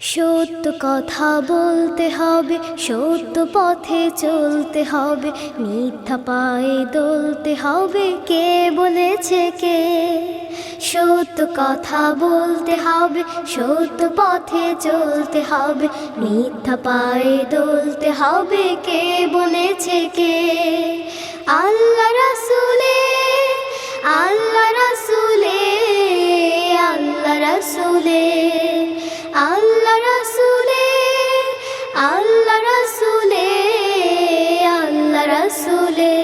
সত্য কথা বলতে হবে, সত্য পথে চলতে হবে, মিথ্যা পায়ে দলতে হবে, কে বলেছে কে? সত্য কথা বলতে হবে, সত্য পথে চলতে হবে, মিথ্যা পায়ে দলতে হবে, কে বলেছে কে? আল্লাহ রাসুলে আল্লাহ রাসুলে আল্লাহ রাসুলে। আল্লাহ রাসুলে আল্লাহ রাসুলে আল্লাহ রাসুলে।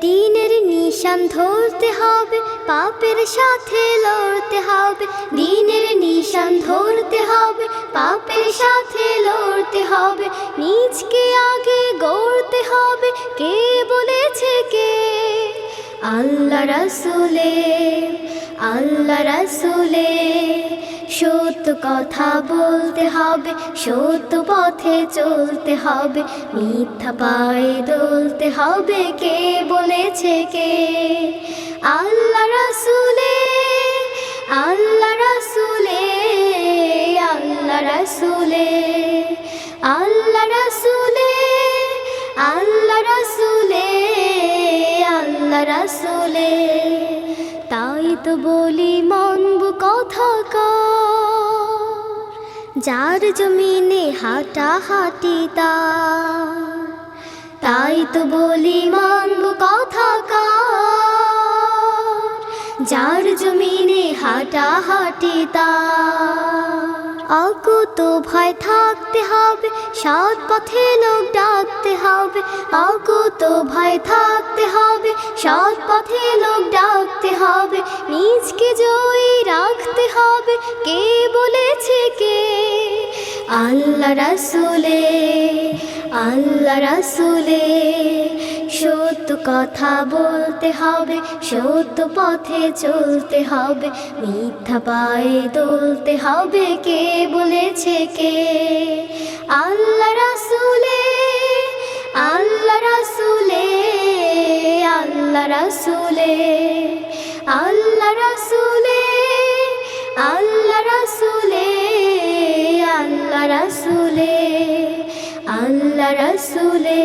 দিনের নিশান ধরতে হবে, পাপের সাথে লড়তে হবে। দিনের নিশান ধরতে হবে, পাপের সাথে লড়তে হবে। নিজকে আগে গড়তে হবে, কে বলেছে কে? আল্লাহ রাসুলে আল্লাহ রাসুলে। সত্য কথা বলতে হবে, সত্য পথে চলতে হবে, মিথ্যা পায়ে দলতে হবে কে বলেছে কে? আল্লাহ রাসুলে আল্লাহ রাসুলে আল্লাহ রাসুলে আল্লাহ রাসুলে আল্লাহ রাসুলে আল্লাহ রাসুলে। তাই তো বলি, মানব কথা যার জমিনে হাঁটা হাঁটি তাই তো বলি মানব কথা যার জমিনে হাঁটা হাঁটি অকুত ভয় থাকতে হবে, সৎ পথে লোক ডাকতে হবে। অকুত ভয় থাকতে হবে, সৎ পথে লোক ডাকতে হবে। নিজকে জয়ী রাখতে হবে, কে বলেছে কে? আল্লাহ রাসুলে আল্লাহ রাসুলে। সত্য কথা বলতে হবে, সত্য পথে চলতে হবে। মিথ্যা পায়ে দলতে হবে, কে বলেছে কে? আল্লাহ রাসুলে আল্লাহ রাসুলে আল্লাহ রাসুলে। আল্লাহ রাসুলে আল্লাহ রাসুলে। আল্লাহ রাসুলে আল্লাহ রাসুলে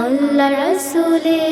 আল্লাহ রাসুলে।